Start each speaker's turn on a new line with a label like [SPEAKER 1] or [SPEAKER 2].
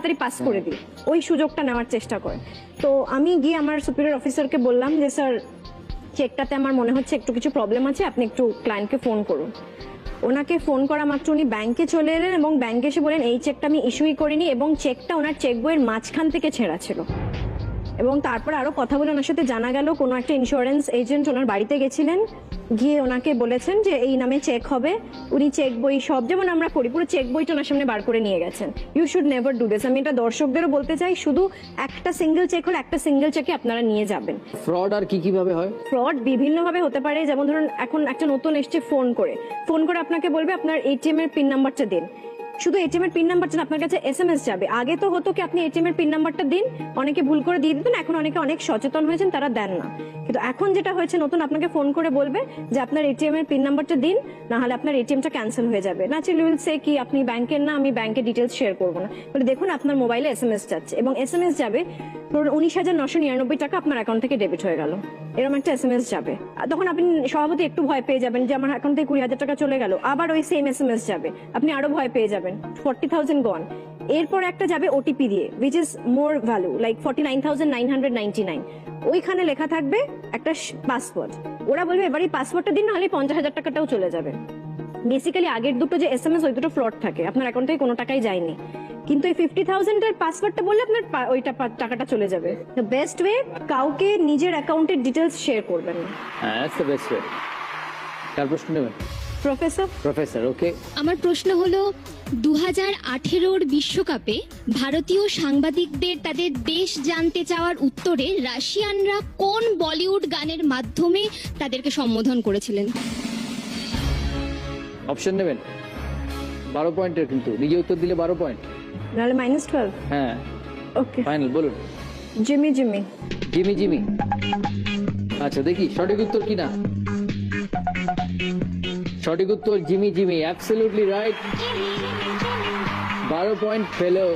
[SPEAKER 1] তাড়াতাড়ি পাস করে দিই। ওই সুযোগটা নেওয়ার চেষ্টা করে। তো আমি গিয়ে আমার সুপিরিয়র অফিসারকে বললাম যে, স্যার চেকটাতে আমার মনে হচ্ছে একটু কিছু প্রবলেম আছে, আপনি একটু ক্লায়েন্টকে ফোন করুন। ওনাকে ফোন করা মাত্র উনি ব্যাংকে চলে এলেন এবং ব্যাংকে এসে বলেন এই চেকটা আমি ইস্যুই করিনি এবং চেকটা ওনার চেক বইয়ের মাঝখান থেকে ছেঁড়া ছিল। এবং তারপর আরও কথা বলে ওনার সাথে জানা গেল কোনো একটা ইন্স্যুরেন্স এজেন্ট ওনার বাড়িতে গেছিলেন গিয়ে ওনাকে বলেছেন যে এই নামে চেক হবে। উনি চেক বই সব যেমন আমরা করি পুরো চেক বইটা ওনার সামনে বার করে নিয়ে গেছেন। You should never do this আমি এটা দর্শকদেরও বলতে চাই শুধু একটা সিঙ্গেল চেক হলে একটা সিঙ্গেল চেকে আপনারা নিয়ে যাবেন।
[SPEAKER 2] ফ্রড আর কি কীভাবে হয়?
[SPEAKER 1] ফ্রড বিভিন্নভাবে হতে পারে যেমন ধরুন এখন একটা নতুন এসছে ফোন করে। ফোন করে আপনাকে বলবে আপনার এটিএম এর পিন নাম্বারটা দিন। শুধু এটিএম এর পিন নাম্বারটা না, আপনার কাছে এসএমএস যাবে। আগে তো হতো কি আপনি এটিএম এর পিন নাম্বারটা দিন অনেকে ভুল করে দিয়ে দিতেন এখন অনেকে অনেক সচেতন হয়েছেন তারা দেন না। কিন্তু এখন যেটা হয়েছে নতুন আপনাকে ফোন করে বলবে যে আপনার এটিএম এর পিন নাম্বারটা দিন না হলে আপনার এটিএমটা ক্যান্সেল হয়ে যাবে। না চিল উইল সে কি আপনি ব্যাংকের না আমি ব্যাংকের ডিটেলস শেয়ার করব না। বলে দেখুন আপনার মোবাইলে এসএমএস যাচ্ছে এবং এসএমএস যাবে ধরুন উনিশ হাজার নশো নিরানব্বই টাকা আপনার অ্যাকাউন্ট থেকে ডেবিট হয়ে গেল। এরকম একটা এসএমএস যাবে। তখন আপনি স্বভাবতই একটু ভয় পেয়ে যাবেন যে আমার অ্যাকাউন্ট থেকে কুড়ি হাজার টাকা চলে গেল আবার ওই সেম এসএমএস যাবে। আপনি আরও ভয় পেয়ে যাবেন। ফর্টি থাউজেন্ড গন এরপর একটা যাবে ওটিপি দিয়ে which is more value like forty nine thousand nine hundred ninety nine ওইখানে লেখা থাকবে একটা পাসওয়ার্ড ওরা বলবে, এবার এই পাসওয়ার্ডটা দিন, নাহলে পঞ্চাশ হাজার টাকাটাও চলে যাবে। বেসিক্যালি আগের দুটো যে এস এম এস ওই দুটো ফ্রড থাকে। আপনার অ্যাকাউন্ট থেকে কোনো টাকাই যায়নি। কিন্তু এই ফিফটি থাউজেন্ডের পাসওয়ার্ডটা বললে আপনার ওইটা টাকাটা চলে যাবে। দ্য বেস্ট ওয়ে কাউকে নিজের অ্যাকাউন্টের ডিটেলস শেয়ার করবেন
[SPEAKER 2] হ্যাঁ দ্য বেস্ট ওয়ে নেবেন?
[SPEAKER 1] প্রফেসর
[SPEAKER 2] প্রফেসর ওকে
[SPEAKER 3] আমার প্রশ্ন হলো দু হাজার আঠেরোর বিশ্বকাপে ভারতীয় সাংবাদিকদের তাদের দেশ জানতে চাওয়ার উত্তরে রাশিয়ানরা কোন বলিউড গানের মাধ্যমে তাদেরকে সম্বোধন করেছিলেন?
[SPEAKER 2] অপশন নেবেন? বারো পয়েন্টের কিন্তু। নিজে উত্তর দিলে বারো পয়েন্ট।
[SPEAKER 1] নাহলে মাইনাস টুয়েলভ
[SPEAKER 2] হ্যাঁ।
[SPEAKER 1] ওকে
[SPEAKER 2] ফাইনাল বলুন।
[SPEAKER 1] জিমি জিমি
[SPEAKER 2] জিমি জিমি আচ্ছা দেখি সঠিক উত্তর কি না সঠিক উত্তর জিমি জিমি অ্যাবসলিউটলি রাইট বারো পয়েন্ট পেলেও